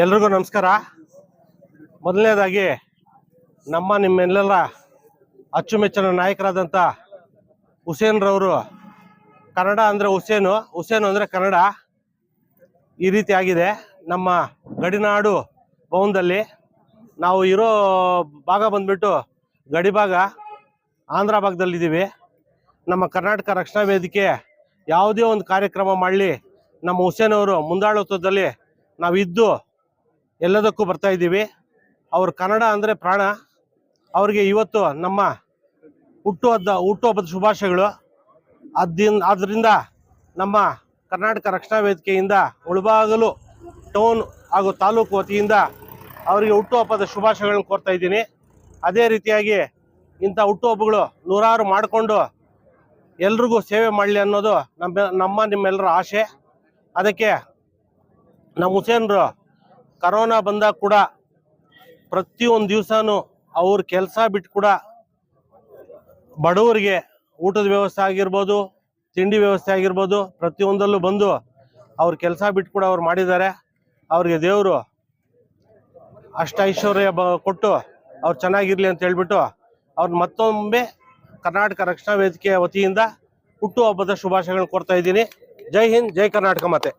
ಎಲ್ರಿಗೂ ನಮಸ್ಕಾರ. ಮೊದಲನೇದಾಗಿ ನಮ್ಮ ನಿಮ್ಮೆಲ್ಲರ ಅಚ್ಚುಮೆಚ್ಚಿನ ನಾಯಕರಾದಂಥ ಹುಸೇನ್ ರವರು, ಕನ್ನಡ ಅಂದರೆ ಹುಸೇನು ಹುಸೇನು ಅಂದರೆ ಕನ್ನಡ ಈ ರೀತಿ ಆಗಿದೆ. ನಮ್ಮ ಗಡಿನಾಡು ಭವನದಲ್ಲಿ ನಾವು ಇರೋ ಭಾಗ ಬಂದ್ಬಿಟ್ಟು ಗಡಿ ಭಾಗ ಆಂಧ್ರ ಭಾಗದಲ್ಲಿದ್ದೀವಿ ನಮ್ಮ ಕರ್ನಾಟಕ ರಕ್ಷಣಾ ವೇದಿಕೆ ಯಾವುದೇ ಒಂದು ಕಾರ್ಯಕ್ರಮ ಮಾಡಲಿ, ನಮ್ಮ ಹುಸೇನ್ ಅವರು ಮುಂದಾಳತ್ವದಲ್ಲಿ ನಾವಿದ್ದು ಎಲ್ಲದಕ್ಕೂ ಬರ್ತಾ ಇದ್ದೀವಿ. ಅವ್ರ ಕನ್ನಡ ಅಂದರೆ ಪ್ರಾಣ. ಅವ್ರಿಗೆ ಇವತ್ತು ನಮ್ಮ ಹುಟ್ಟು ಹುಟ್ಟುಹಬ್ಬದ ಹುಟ್ಟುಹಬ್ಬದ ಶುಭಾಶಯಗಳು. ಅದ್ದಿನ್ ಅದರಿಂದ ನಮ್ಮ ಕರ್ನಾಟಕ ರಕ್ಷಣಾ ವೇದಿಕೆಯಿಂದ ಉಳಬಾಗಲು ಟೌನ್ ಹಾಗೂ ತಾಲೂಕು ವತಿಯಿಂದ ಅವರಿಗೆ ಹುಟ್ಟುಹಬ್ಬದ ಶುಭಾಶಯಗಳನ್ನು ಕೋರ್ತಾ ಇದ್ದೀನಿ. ಅದೇ ರೀತಿಯಾಗಿ ಇಂಥ ಹುಟ್ಟುಹಬ್ಬಗಳು ನೂರಾರು ಮಾಡಿಕೊಂಡು ಎಲ್ರಿಗೂ ಸೇವೆ ಮಾಡಲಿ ಅನ್ನೋದು ನಮ್ಮ ನಮ್ಮ ನಿಮ್ಮೆಲ್ಲರ ಆಸೆ ಅದಕ್ಕೆ ನಮ್ಮ ಹುಸೇನ್ರು, ಕರೋನಾ ಬಂದಾಗ ಕೂಡ ಪ್ರತಿಯೊಂದು ದಿವಸನೂ ಅವ್ರ ಕೆಲಸ ಬಿಟ್ಟು ಕೂಡ ಬಡವರಿಗೆ ಊಟದ ವ್ಯವಸ್ಥೆ ಆಗಿರ್ಬೋದು, ತಿಂಡಿ ವ್ಯವಸ್ಥೆ ಆಗಿರ್ಬೋದು, ಪ್ರತಿಯೊಂದಲ್ಲೂ ಬಂದು ಅವ್ರ ಕೆಲಸ ಬಿಟ್ಟು ಕೂಡ ಅವ್ರು ಮಾಡಿದ್ದಾರೆ. ಅವ್ರಿಗೆ ದೇವರು ಅಷ್ಟ ಐಶ್ವರ್ಯ ಬ, ಕೊಟ್ಟು ಅವ್ರು ಚೆನ್ನಾಗಿರಲಿ ಅಂತ ಹೇಳ್ಬಿಟ್ಟು ಅವ್ರನ್ನ ಮತ್ತೊಮ್ಮೆ ಕರ್ನಾಟಕ ರಕ್ಷಣಾ ವೇದಿಕೆಯ ವತಿಯಿಂದ ಹುಟ್ಟುಹಬ್ಬದ ಶುಭಾಶಯಗಳನ್ನು ಕೊಡ್ತಾ ಇದ್ದೀನಿ. ಜೈ ಹಿಂದ್, ಜೈ ಕರ್ನಾಟಕ ಮಾತೆ.